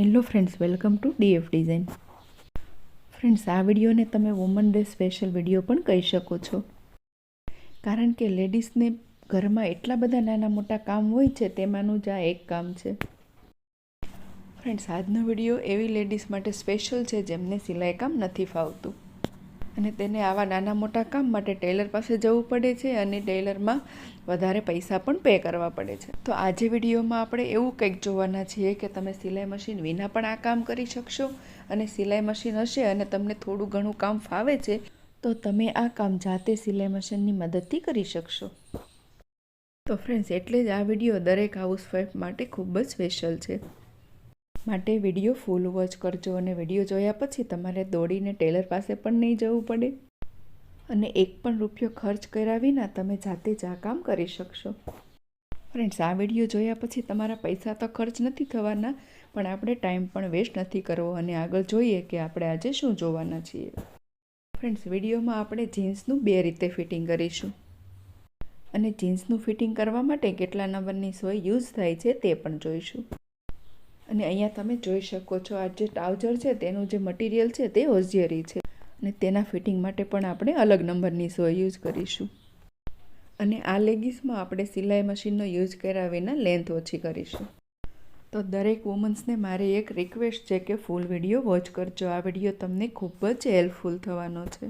Hello friends welcome to DF design friends આ વિડીયોને તમે વુમન ડે સ્પેશિયલ વીડિયો પણ કહી શકો છો. કારણ કે લેડીઝને ઘરમાં એટલા બધા નાના મોટા કામ હોય છે, તેમાંનું જ આ એક કામ છે. ફ્રેન્ડ્સ આજનો વીડિયો એવી લેડીઝ માટે સ્પેશિયલ છે, જેમને સિલાઈ કામ નથી ફાવતું. અને તેને આવા નાના મોટા કામ માટે ટેલર પાસે જવું પડે છે અને ટેલરમાં વધારે પૈસા પણ પે કરવા પડે છે. તો આજે વિડીયોમાં આપણે એવું કંઈક જોવાના છીએ કે તમે સિલાઈ મશીન વિના પણ આ કામ કરી શકશો અને સિલાઈ મશીન હશે અને તમને થોડું ઘણું કામ ફાવે છે, તો તમે આ કામ જાતે સિલાઈ મશીનની મદદથી કરી શકશો. તો ફ્રેન્ડ્સ, એટલે જ આ વીડિયો દરેક હાઉસવાઈફ માટે ખૂબ જ સ્પેશિયલ છે. માટે વીડિયો ફૂલ વોચ કરજો અને વીડિયો જોયા પછી તમારે દોડીને ટેલર પાસે પણ નહીં જવું પડે. અને એક પણ રૂપિયો ખર્ચ કર્યા વિના તમે જાતે જ આ કામ કરી શકશો. ફ્રેન્ડ્સ આ વીડિયો જોયા પછી તમારા પૈસા તો ખર્ચ નથી થવાના, પણ આપણે ટાઈમ પણ વેસ્ટ નથી કરવો અને આગળ જોઈએ કે આપણે આજે શું જોવાના છીએ. ફ્રેન્ડ્સ વિડીયોમાં આપણે જીન્સનું બે રીતે ફિટિંગ કરીશું. અને જીન્સનું ફિટિંગ કરવા માટે કેટલા નંબરની સોય યુઝ થાય છે તે પણ જોઈશું. અને અહીંયા તમે જોઈ શકો છો આ જે ટ્રાઉઝર છે, તેનું જે મટીરિયલ છે, તે ઓઝિયરી છે. અને તેના ફિટિંગ માટે પણ આપણે અલગ નંબરની સોય યુઝ કરીશું. અને આ લેગીસમાં આપણે સિલાઈ મશીનનો યુઝ કર્યા વિના લેન્થ ઓછી કરીશું. તો દરેક વુમન્સને મારી એક રિક્વેસ્ટ છે કે ફૂલ વીડિયો વોચ કરજો. આ વીડિયો તમને ખૂબ જ હેલ્પફુલ થવાનો છે.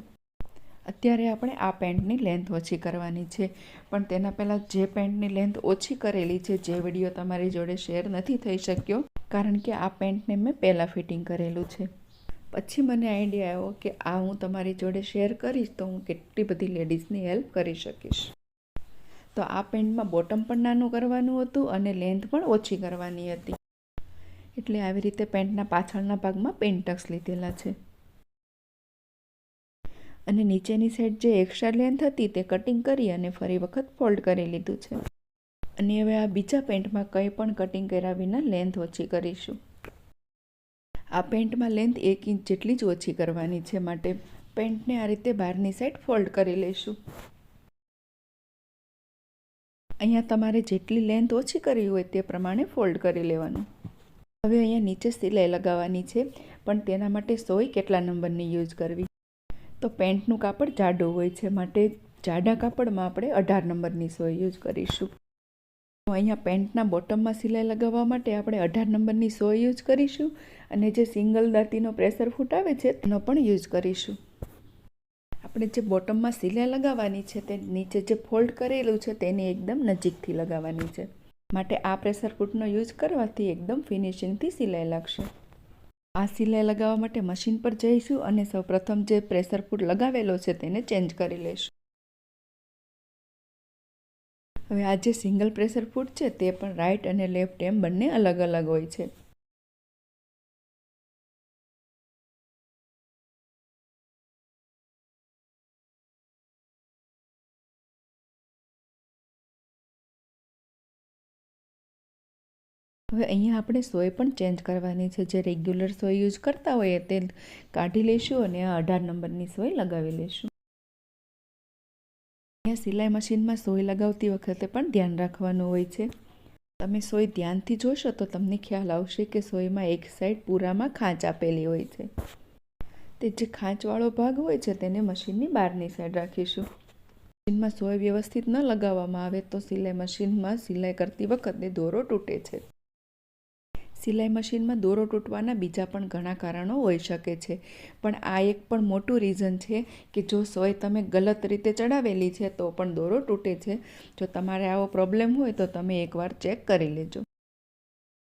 અત્યારે આપણે આ પેન્ટની લેન્થ ઓછી કરવાની છે. પણ તેના પહેલાં જે પેન્ટની લેન્થ ઓછી કરેલી છે, જે વીડિયો તમારી જોડે શેર નથી થઈ શક્યો કારણ કે આ પેન્ટને મેં પહેલાં ફિટિંગ કરેલું છે. પછી મને આઈડિયા આવ્યો કે આ હું તમારી જોડે શેર કરીશ તો હું કેટલી બધી લેડીઝની હેલ્પ કરી શકીશ. તો આ પેન્ટમાં બોટમ પણ નાનું કરવાનું હતું અને લેન્થ પણ ઓછી કરવાની હતી. એટલે આવી રીતે પેન્ટના પાછળના ભાગમાં પેન્ટક્સ લીધેલા છે. અને નીચેની સાઈડ જે એક્સ્ટ્રા લેન્થ હતી તે કટિંગ કરી અને ફરી વખત ફોલ્ડ કરી લીધું છે. અને હવે આ બીજા પેન્ટમાં કંઈ પણ કટિંગ કર્યા વિના લેન્થ ઓછી કરીશું. આ પેન્ટમાં લેન્થ એક ઇંચ જેટલી જ ઓછી કરવાની છે માટે પેન્ટને આ રીતે બહારની સાઈડ ફોલ્ડ કરી લઈશું. અહીંયા તમારે જેટલી લેન્થ ઓછી કરવી હોય તે પ્રમાણે ફોલ્ડ કરી લેવાનું. હવે અહીંયા નીચે સિલાઈ લગાવવાની છે, પણ તેના માટે સોય કેટલા નંબરની યુઝ કરવી? તો પેન્ટનું કાપડ જાડું હોય છે માટે જાડા કાપડમાં આપણે અઢાર નંબરની સોય યુઝ કરીશું. અહીંયા પેન્ટના બોટમમાં સિલાઈ લગાવવા માટે આપણે અઢાર નંબરની સો યુઝ કરીશું અને જે સિંગલ દાંતીનો પ્રેશર ફૂટ આવે છે તેનો પણ યુઝ કરીશું. આપણે જે બોટમમાં સિલાઈ લગાવવાની છે તે નીચે જે ફોલ્ડ કરેલું છે તેની એકદમ નજીકથી લગાવવાની છે. માટે આ પ્રેશર ફૂટનો યુઝ કરવાથી એકદમ ફિનિશિંગથી સિલાઈ લાગશે. આ સિલાઈ લગાવવા માટે મશીન પર જઈશું અને સૌપ્રથમ જે પ્રેશર ફૂટ લગાવેલો છે તેને ચેન્જ કરી લઈશું. હવે આ જે સિંગલ પ્રેશર ફૂડ છે તે પણ રાઈટ અને લેફ્ટ એમ બંને અલગ અલગ હોય છે. હવે અહીંયા આપણે સોય પણ ચેન્જ કરવાની છે. જે રેગ્યુલર સોય યુઝ કરતા હોઈએ તે કાઢી લઈશું અને અઢાર નંબરની સોય લગાવી લઈશું. અહીંયા સિલાઈ મશીનમાં સોય લગાવતી વખતે પણ ધ્યાન રાખવાનું હોય છે. તમે સોય ધ્યાનથી જોશો તો તમને ખ્યાલ આવશે કે સોયમાં એક સાઈડ પૂરામાં ખાંચ આપેલી હોય છે. તે જે ખાંચવાળો ભાગ હોય છે તેને મશીનની બહારની સાઈડ રાખીશું. મશીનમાં સોય વ્યવસ્થિત ન લગાવવામાં આવે તો સિલાઈ મશીનમાં સિલાઈ કરતી વખતે દોરો તૂટે છે. સિલાઈ મશીનમાં દોરો તૂટવાના બીજા પણ ઘણા કારણો હોઈ શકે છે. પણ આ એક પણ મોટું રીઝન છે કે જો સોય તમે ગલત રીતે ચડાવેલી છે તો પણ દોરો તૂટે છે. જો તમારે આવો પ્રોબ્લેમ હોય તો તમે એકવાર ચેક કરી લેજો.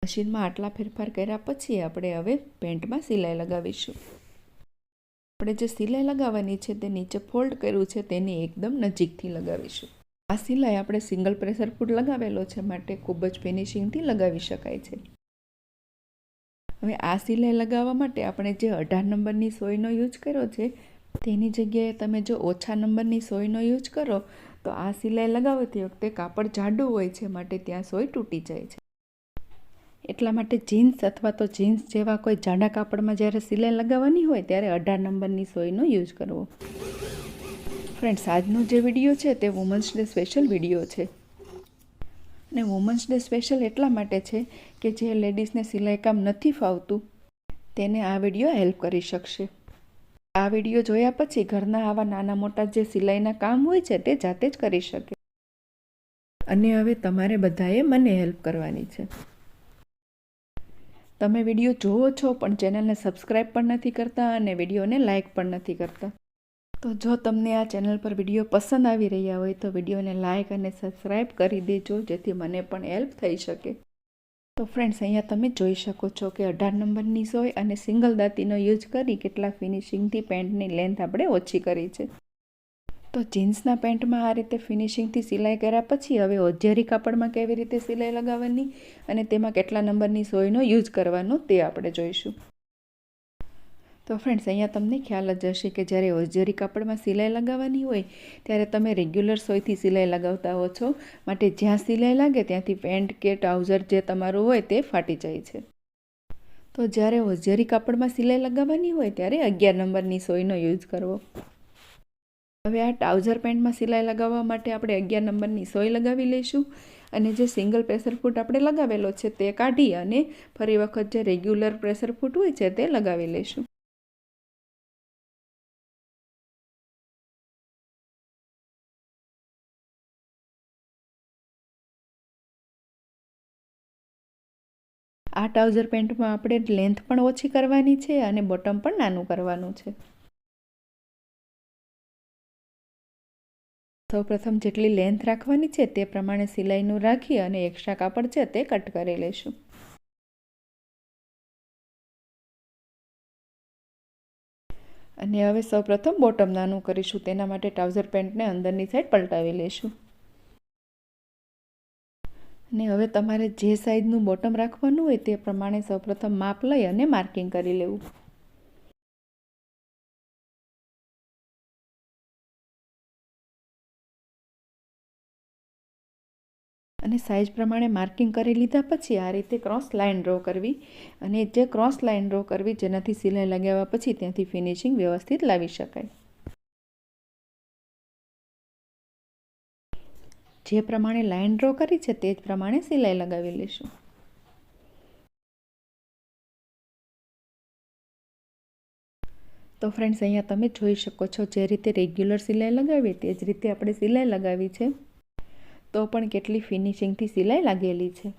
મશીનમાં આટલા ફેરફાર કર્યા પછી આપણે હવે પેન્ટમાં સિલાઈ લગાવીશું. આપણે જે સિલાઈ લગાવવાની છે તે નીચે ફોલ્ડ કર્યું છે તેની એકદમ નજીકથી લગાવીશું. આ સિલાઈ આપણે સિંગલ પ્રેશર ફૂડ લગાવેલો છે માટે ખૂબ જ ફિનિશિંગથી લગાવી શકાય છે. હવે આ સિલાઈ લગાવવા માટે આપણે જે અઢાર નંબરની સોયનો યુઝ કર્યો છે, તેની જગ્યાએ તમે જો ઓછા નંબરની સોયનો યુઝ કરો, તો આ સિલાઈ લગાવતી વખતે કાપડ જાડું હોય છે માટે ત્યાં સોય તૂટી જાય છે. એટલા માટે જીન્સ અથવા તો જીન્સ જેવા કોઈ જાડા કાપડમાં જ્યારે સિલાઈ લગાવવાની હોય ત્યારે અઢાર નંબરની સોયનો યુઝ કરવો. ફ્રેન્ડ્સ, આજનો જે વીડિયો છે તે વુમન્સ ડે સ્પેશિયલ વીડિયો છે. અને વુમન્સ ડે સ્પેશિયલ એટલા માટે છે કે જે લેડીઝને સિલાઈ કામ નથી ફાવતું, તેને આ વીડિયો હેલ્પ કરી શકશે. આ વીડિયો જોયા પછી ઘરના આવા નાના મોટા જે સિલાઈના કામ હોય છે તે જાતે જ કરી શકે. અને હવે તમારે બધાએ મને હેલ્પ કરવાની છે. તમે વીડિયો જુઓ છો પણ ચેનલને સબસ્ક્રાઈબ પણ નથી કરતા અને વિડીયોને લાઇક પણ નથી કરતા. તો જો તમને આ ચેનલ પર વીડિયો પસંદ આવી રહ્યા હોય તો વિડીયોને લાઇક અને સબસ્ક્રાઈબ કરી દેજો, જેથી મને પણ હેલ્પ થઈ શકે. તો ફ્રેન્ડ્સ, અહીંયા તમે જોઈ શકો છો કે અઢાર નંબરની સોય અને સિંગલ દાંતીનો યુઝ કરી કેટલા ફિનિશિંગથી પેન્ટની લેન્થ આપણે ઓછી કરી છે. તો જીન્સના પેન્ટમાં આ રીતે ફિનિશિંગથી સિલાઈ કર્યા પછી હવે ઓજેરી કાપડમાં કેવી રીતે સિલાઈ લગાવવાની અને તેમાં કેટલા નંબરની સોયનો યુઝ કરવાનો તે આપણે જોઈશું. તો ફ્રેન્ડ્સ અહીંયા તમને ખ્યાલ જ હશે કે જ્યારે ઓજરી કાપડમાં સિલાઈ લગાવવાની હોય, ત્યારે તમે રેગ્યુલર સોયથી સિલાઈ લગાવતા હો છો. માટે જ્યાં સિલાઈ લાગે, ત્યાંથી પેન્ટ કે ટ્રાઉઝર જે તમારું હોય, તે ફાટી જાય છે. તો જ્યારે ઓજરી કાપડમાં સિલાઈ લગાવવાની હોય, ત્યારે અગિયાર નંબરની સોયનો યુઝ કરવો. હવે આ ટ્રાઉઝર પેન્ટમાં સિલાઈ લગાવવા માટે આપણે અગિયાર નંબરની સોય લગાવી લઈશું. અને જે સિંગલ પ્રેશર ફૂટ આપણે લગાવેલો છે, તે કાઢી અને ફરી વખત જે રેગ્યુલર પ્રેશર ફૂટ હોય છે, તે લગાવી લઈશું. આ ટ્રાઉઝર પેન્ટમાં આપણે લેન્થ પણ ઓછી કરવાની છે અને બોટમ પણ નાનું કરવાનું છે. સૌપ્રથમ જેટલી લેન્થ રાખવાની છે તે પ્રમાણે સિલાઈનું રાખી અને એક્સ્ટ્રા કાપડ છે તે કટ કરી લઈશું. અને હવે સૌપ્રથમ બોટમ નાનું કરીશું. તેના માટે ટ્રાઉઝર પેન્ટને અંદરની સાઈડ પલટાવી લઈશું. અને હવે તમારે જે સાઈઝનું બોટમ રાખવાનું હોય તે પ્રમાણે સૌપ્રથમ માપ લઈ અને માર્કિંગ કરી લેવું. અને સાઇઝ પ્રમાણે માર્કિંગ કરી લીધા પછી આ રીતે ક્રોસ લાઇન ડ્રો કરવી. અને જે ક્રોસ લાઇન ડ્રો કરવી જેનાથી સિલાઈ લગાવ્યા પછી ત્યાંથી ફિનિશિંગ વ્યવસ્થિત લાવી શકાય. જે પ્રમાણે લાઇન ડ્રો કરી છે તે જ પ્રમાણે સિલાઈ લગાવી લઈશું. તો ફ્રેન્ડ્સ અહીંયા તમે જોઈ શકો છો જે રીતે રેગ્યુલર સિલાઈ લગાવી તે જ રીતે આપણે સિલાઈ લગાવી છે. તો પણ કેટલી ફિનિશિંગથી સિલાઈ લાગેલી છે.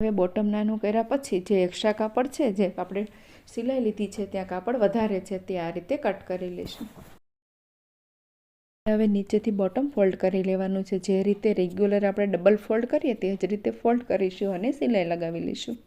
હવે બોટમ નાનું કર્યા પછી જે એક્સ્ટ્રા કાપડ છે, જે આપણે સિલાઈ લીધી છે, ત્યાં કાપડ વધારે છે, તે આ રીતે કટ કરી લઈશું. હવે નીચેથી બોટમ ફોલ્ડ કરી લેવાનું છે. જે રીતે રેગ્યુલર આપણે ડબલ ફોલ્ડ કરીએ તે જ રીતે ફોલ્ડ કરીશું અને સિલાઈ લગાવી લઈશું.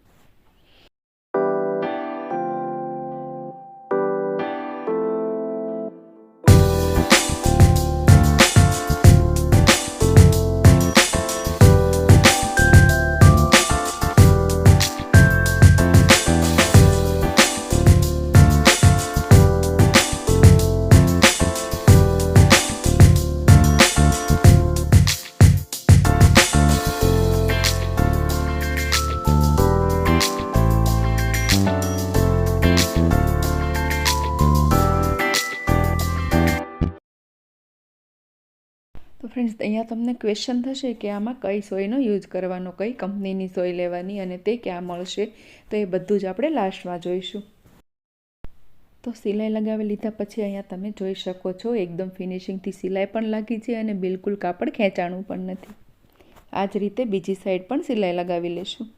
ફ્રેન્ડ્સ અહીંયા તમને ક્વેશ્ચન થશે કે આમાં કઈ સોયનો યુઝ કરવાનો, કઈ કંપનીની સોય લેવાની અને તે ક્યાં મળશે? તો એ બધું જ આપણે લાસ્ટમાં જોઈશું. તો સિલાઈ લગાવી લીધા પછી અહીંયા તમે જોઈ શકો છો, એકદમ ફિનિશિંગથી સિલાઈ પણ લાગી છે અને બિલકુલ કાપડ ખેંચાણું પણ નથી. આ જ રીતે બીજી સાઈડ પણ સિલાઈ લગાવી લઈશું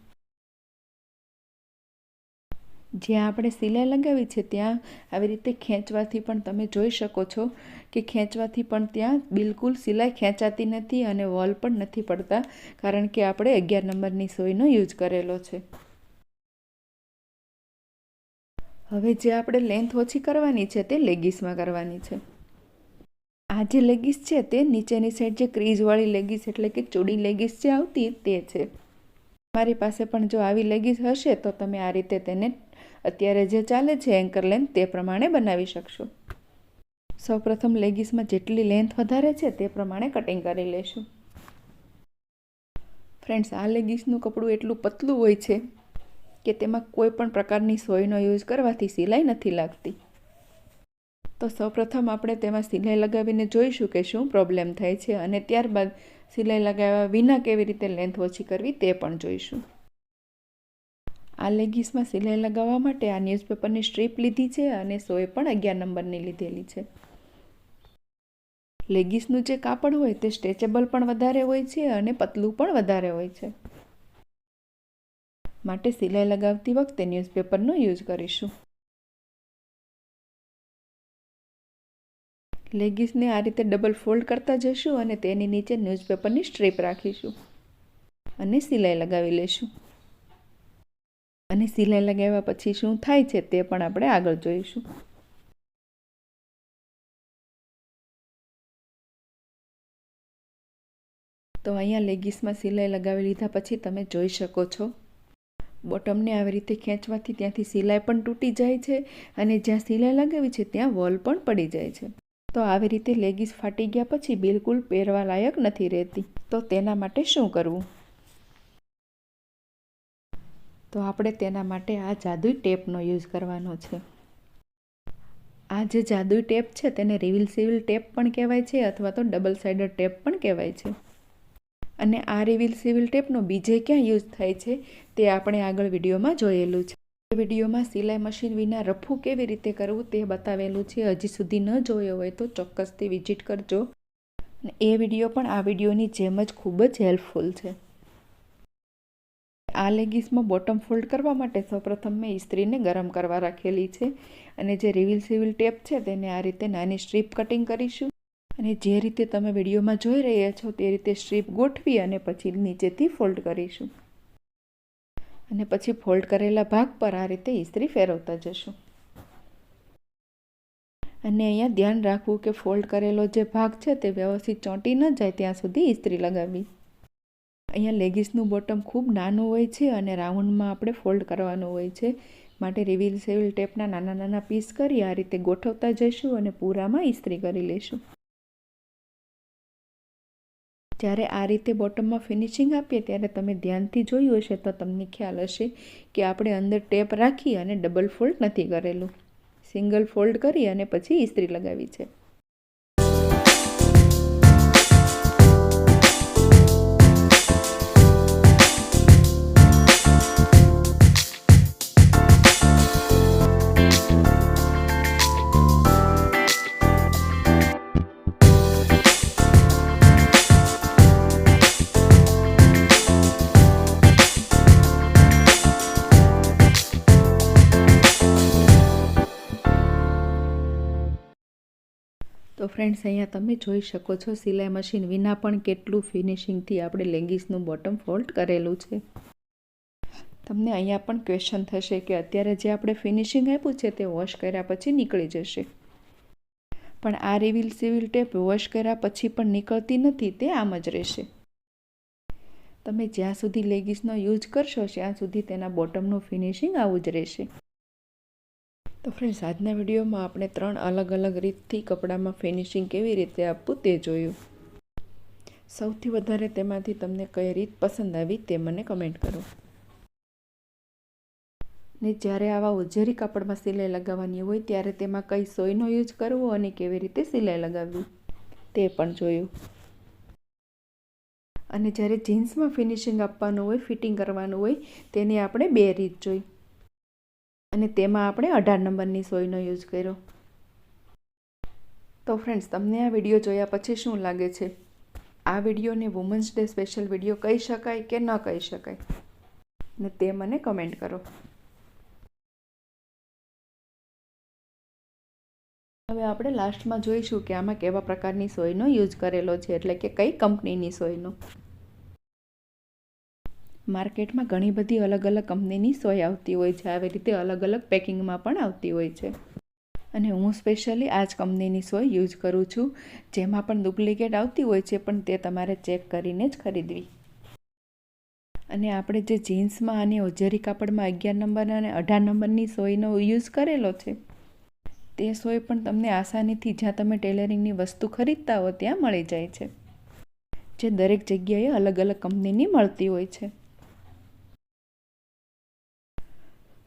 જ્યાં આપણે સિલાઈ લગાવી છે, ત્યાં આવી રીતે ખેંચવાથી પણ તમે જોઈ શકો છો કે ખેંચવાથી પણ ત્યાં બિલકુલ સિલાઈ ખેંચાતી નથી અને વોલ પણ નથી પડતા, કારણ કે આપણે અગિયાર નંબરની સોયનો યુઝ કરેલો છે. હવે જે આપણે લેન્થ ઓછી કરવાની છે, તે લેગીસમાં કરવાની છે. આ જે લેગીસ છે, તે નીચેની સાઈડ જે ક્રીઝવાળી લેગીસ એટલે કે ચૂડી લેગીસ જે આવતી, તે છે. મારી પાસે પણ જો આવી લેગીસ હશે, તો તમે આ રીતે તેને અત્યારે જે ચાલે છે એન્કર લેન્થ તે પ્રમાણે બનાવી શકશો. સૌપ્રથમ લેગીસમાં જેટલી લેન્થ વધારે છે તે પ્રમાણે કટિંગ કરી લેશું. ફ્રેન્ડ્સ આ લેગીસનું કપડું એટલું પતલું હોય છે કે તેમાં કોઈ પણ પ્રકારની સોયનો યુઝ કરવાથી સિલાઈ નથી લાગતી. તો સૌપ્રથમ આપણે તેમાં સિલાઈ લગાવીને જોઈશું કે શું પ્રોબ્લેમ થાય છે અને ત્યારબાદ સિલાઈ લગાવ્યા વિના કેવી રીતે લેન્થ ઓછી કરવી તે પણ જોઈશું. આ લેગીસમાં સિલાઈ લગાવવા માટે આ ન્યૂઝપેપરની સ્ટ્રીપ લીધી છે અને સોએ પણ અગિયાર નંબરની લીધેલી છે. લેગીસનું જે કાપડ હોય તે સ્ટ્રેચેબલ પણ વધારે હોય છે અને પતલું પણ વધારે હોય છે. માટે સિલાઈ લગાવતી વખતે ન્યૂઝપેપરનો યુઝ કરીશું. લેગીસને આ રીતે ડબલ ફોલ્ડ કરતા જશું અને તેની નીચે ન્યૂઝપેપરની સ્ટ્રીપ રાખીશું. અને સિલાઈ લગાવી લેશું અને સિલાઈ લગાવ્યા પછી શું થાય છે તે પણ આપણે આગળ જોઈશું. તો અહીંયા લેગીસમાં સિલાઈ લગાવી લીધા પછી તમે જોઈ શકો છો. બોટમને આવી રીતે ખેંચવાથી ત્યાંથી સિલાઈ પણ તૂટી જાય છે અને જ્યાં સિલાઈ લગાવી છે ત્યાં વોલ પણ પડી જાય છે. તો આવી રીતે લેગીસ ફાટી ગયા પછી બિલકુલ પહેરવા લાયક નથી રહેતી. તો તેના માટે શું કરવું? તો આપણે તેના માટે આ જાદુઈ ટેપનો યુઝ કરવાનો છે. આ જે જાદુઈ ટેપ છે તેને રિવિલ સિવિલ ટેપ પણ કહેવાય છે અથવા તો ડબલ સાઇડર ટેપ પણ કહેવાય છે. અને આ રિવિલ સિવિલ ટેપનો બીજે ક્યાં યુઝ થાય છે તે આપણે આગળ વિડીયોમાં જોયેલું છે. એ વિડીયોમાં સિલાઈ મશીન વિના રફું કેવી રીતે કરવું તે બતાવેલું છે. હજી સુધી ન જોયો હોય તો ચોક્કસથી વિઝિટ કરજો. એ વીડિયો પણ આ વિડીયોની જેમ જ ખૂબ જ હેલ્પફુલ છે. આ લેગીસમાં બોટમ ફોલ્ડ કરવા માટે સૌપ્રથમ મેં ઇસ્ત્રીને ગરમ કરવા રાખેલી છે અને જે રિવિલ સિવિલ ટેપ છે તેને આ રીતે નાની સ્ટ્રીપ કટિંગ કરીશું. અને જે રીતે તમે વિડીયોમાં જોઈ રહ્યા છો તે રીતે સ્ટ્રીપ ગોઠવી અને પછી નીચેથી ફોલ્ડ કરીશું. અને પછી ફોલ્ડ કરેલા ભાગ પર આ રીતે ઇસ્ત્રી ફેરવતા જશું. અને અહીંયા ધ્યાન રાખવું કે ફોલ્ડ કરેલો જે ભાગ છે તે વ્યવસ્થિત ચોંટી ન જાય ત્યાં સુધી ઇસ્ત્રી લગાવવી. અહીંયા લેગીસનું બોટમ ખૂબ નાનું હોય છે અને રાઉન્ડમાં આપણે ફોલ્ડ કરવાનું હોય છે. માટે રિવિલ સેવિલ ટેપના નાના નાના પીસ કરી આ રીતે ગોઠવતા જઈશું અને પૂરામાં ઇસ્ત્રી કરી લઈશું. જ્યારે આ રીતે બોટમમાં ફિનિશિંગ આપીએ ત્યારે તમે ધ્યાનથી જોયું હશે તો તમને ખ્યાલ હશે કે આપણે અંદર ટેપ રાખી અને ડબલ ફોલ્ડ નથી કરેલું. સિંગલ ફોલ્ડ કરી અને પછી ઇસ્ત્રી લગાવી છે. ફ્રેન્ડ્સ, અહીંયા તમે જોઈ શકો છો સિલાઈ મશીન વિના પણ કેટલું ફિનિશિંગથી આપણે લેગીસનું બોટમ ફોલ્ડ કરેલું છે. તમને અહીંયા પણ ક્વેશ્ચન થશે કે અત્યારે જે આપણે ફિનિશિંગ આપ્યું છે તે વોશ કર્યા પછી નીકળી જશે. પણ આ રિવિલ સિવિલ ટેપ વોશ કર્યા પછી પણ નીકળતી નથી, તે આમ જ રહેશે. તમે જ્યાં સુધી લેગીસનો યુઝ કરશો, ત્યાં સુધી તેના બોટમનું ફિનિશિંગ આવું જ રહેશે. તો ફ્રેન્ડ્સ આજના વિડીયોમાં આપણે ત્રણ અલગ અલગ રીતથી કપડામાં ફિનિશિંગ કેવી રીતે આપવું તે જોયું. સૌથી વધારે તેમાંથી તમને કઈ રીત પસંદ આવી તે મને કમેન્ટ કરો. ને જ્યારે આવા ઉજેરી કાપડમાં સિલાઈ લગાવવાની હોય ત્યારે તેમાં કઈ સોયનો યુઝ કરવો અને કેવી રીતે સિલાઈ લગાવવી તે પણ જોયું. અને જ્યારે જીન્સમાં ફિનિશિંગ આપવાનું હોય ફિટિંગ કરવાનું હોય, તેની આપણે બે રીત જોઈ. અને તેમાં આપણે અઢાર નંબરની સોયનો યુઝ કર્યો. તો ફ્રેન્ડ્સ તમને આ વીડિયો જોયા પછી શું લાગે છે? આ વિડીયોને વુમન્સ ડે સ્પેશિયલ વીડિયો કહી શકાય કે ન કહી શકાય? ને તે મને કમેન્ટ કરો. હવે આપણે લાસ્ટમાં જોઈશું કે આમાં કેવા પ્રકારની સોયનો યુઝ કરેલો છે, એટલે કે કઈ કંપનીની સોયનો. માર્કેટમાં ઘણી બધી અલગ અલગ કંપનીની સોય આવતી હોય છે. આવી રીતે અલગ અલગ પેકિંગમાં પણ આવતી હોય છે. અને હું સ્પેશિયલી આ જ કંપનીની સોય યુઝ કરું છું. જેમાં પણ ડુપ્લિકેટ આવતી હોય છે, પણ તે તમારે ચેક કરીને જ ખરીદવી. અને આપણે જે જીન્સમાં અને ઓજરી કાપડમાં અગિયાર નંબર અને અઢાર નંબરની સોયનો યુઝ કરેલો છે, તે સોય પણ તમને આસાનીથી જ્યાં તમે ટેલરિંગની વસ્તુ ખરીદતા હો, ત્યાં મળી જાય છે. જે દરેક જગ્યાએ અલગ અલગ કંપનીની મળતી હોય છે.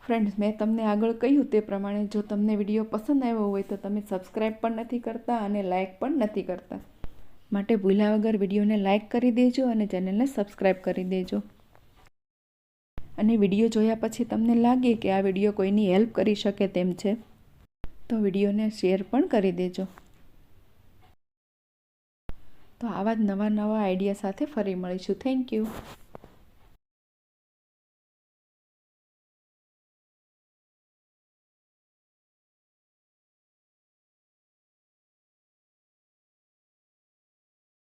ફ્રેન્ડ્સ મેં તમને આગળ કહ્યું તે પ્રમાણે જો તમને વીડિયો પસંદ આવ્યો હોય તો તમે સબસ્ક્રાઈબ પણ નથી કરતા અને લાઇક પણ નથી કરતા. માટે ભૂલ્યા વગર વિડીયોને લાઇક કરી દેજો અને ચેનલને સબસ્ક્રાઈબ કરી દેજો. અને વીડિયો જોયા પછી તમને લાગે કે આ વીડિયો કોઈની હેલ્પ કરી શકે તેમ છે, તો વિડીયોને શેર પણ કરી દેજો. તો આવા જ નવા નવા આઈડિયા સાથે ફરી મળીશું. Thank you